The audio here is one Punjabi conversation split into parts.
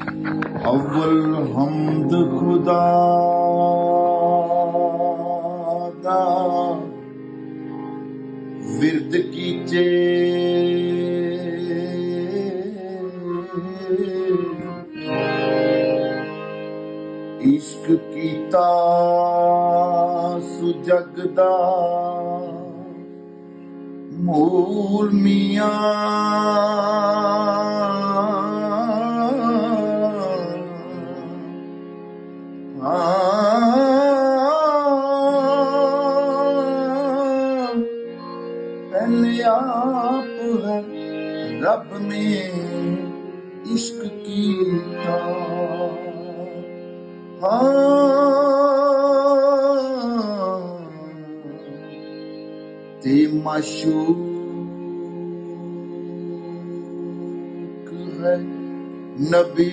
अव्वल हमद खुदा दा विरद कीचे इश्क कीता सुजग दा मूल मियां ਹਾਂ ਪਹਿਲੇ ਆਪ ਹੈ ਰੱਬ ਨੇ ਇਸ਼ਕ ਕੀਤਾ। ਹਾਂ। ਤੇ ਮਾਸ਼ੂਕ ਹੈ ਨਬੀ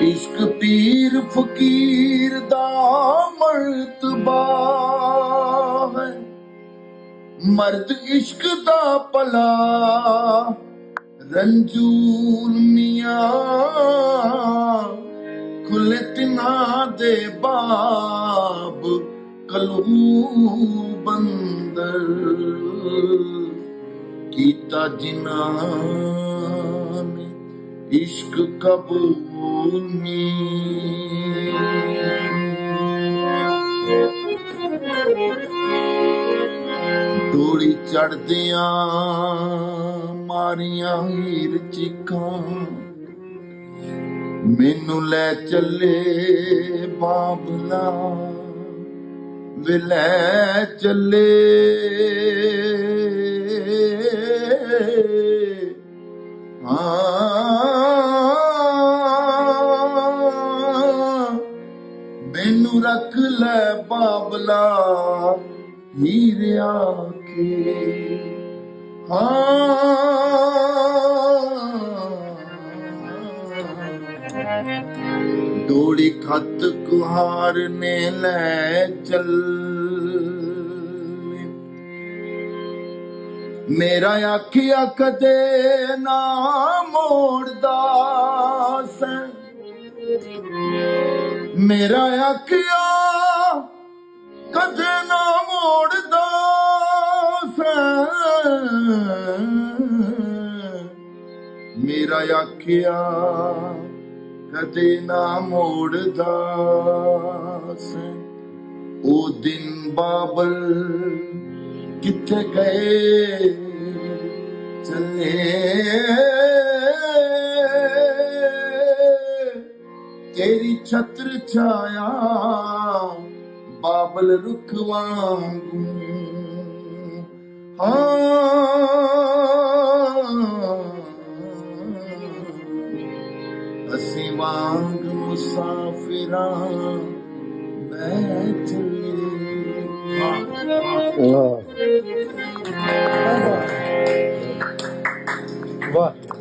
ਇਸ਼ਕ ਪੀਰ ਫਕੀਰ ਦਾ ਮਰਤਬਾ ਹੈ। ਮਰਦ ਇਸ਼ਕ ਦਾ ਪਲਾ ਰੰਜੂਰ ਮੀਆਂ ਖੁੱਲੇ ਤਿਨਾ ਦੇ ਬਾਬ ਕਲੂ ਬੰਦਰ ਕੀਤਾ ਜਿਨ੍ਹਾਂ ਨੇ ਇਸ਼ਕ ਕਬੂਲ ਮੀ ਡੋਲੀ ਚੜਦਿਆਂ ਮਾਰੀਆਂ ਹੀਰ ਚੀਕਾਂ ਮੈਨੂੰ ਲੈ ਚੱਲੇ ਬਾਬਲਾ। ਵੇ ਲੈ ਚੱਲੇ ਰੱਖ ਲੈ ਬਾਬਲਾ ਹੀਰਿਆ ਕੇ ਹਾਂ। ਡੋਲੀ ਖੱਤ ਕੁਹਾਰ ਨੇ ਲੈ ਚੱਲ। ਮੇਰਾ ਆਖਿਆ ਕਦੇ ਨਾ ਮੇਰਾ ਆਖਿਆ, ਕਦੇ ਨਾ ਮੋੜਦਾ ਮੇਰਾ ਆਖਿਆ, ਕਦੇ ਨਾ ਮੋੜਦਾ ਸੈਂ। ਉਹ ਦਿਨ ਬਾਬਲ ਕਿੱਥੇ ਗਏ, ਚੱਲੇ अहिड़ी छत्र छाया बाबल रुख वांगू हा असीं वांग मुसाफ़िरा बैठले वाह वाह